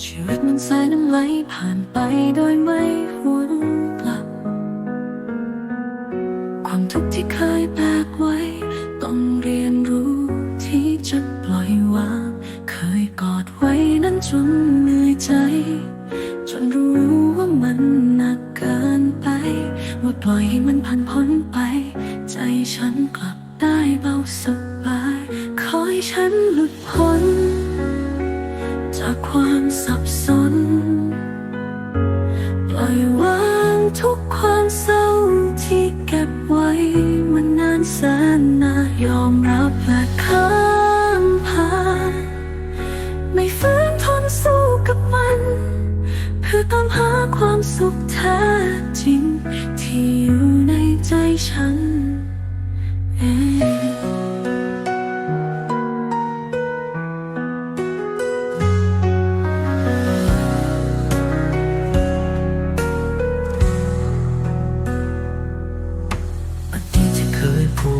สายน้ำไหลผ่านไปโดยไม่หวนกลับ ความทุกข์ที่เคยแบกไว้ ต้องเรียนรู้ที่จะปล่อยวาง เคยกอดไว้นั้นจนเหนื่อยใจ จนรู้ว่ามันหนักเกินไป ว่าปล่อยให้มันผ่านพ้นไป ใจฉันกลับได้เบาสบาย ขอให้ฉันหลุดพ้น สับสน ปล่อยวางทุกความเศร้าที่เก็บไว้มานานแสนนานยอมรับและข้ามผ่านไม่ฝืนทนสู้กับมัน เพื่อตามหาความสุขแท้จริงที่อยู่ในใจฉัน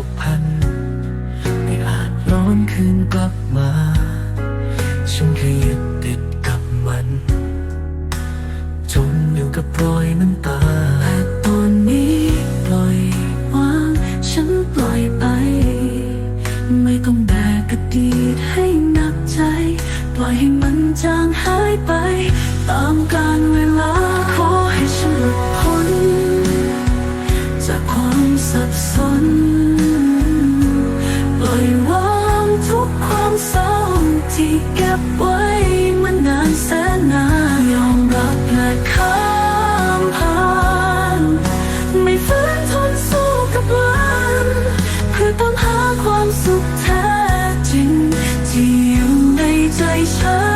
กพัน ไม่อาจร้อนคืนกลับมา ฉันเคยยึดติดกับมันจนอยู่กับรอยน้ำตา ที่เก็บไว้มานานแสนนานยอมรับและข้ามผ่านไม่ฝืนทนสู้กับมันเพื่อตามหาความสุขแท้จริงที่อยู่ในใจฉัน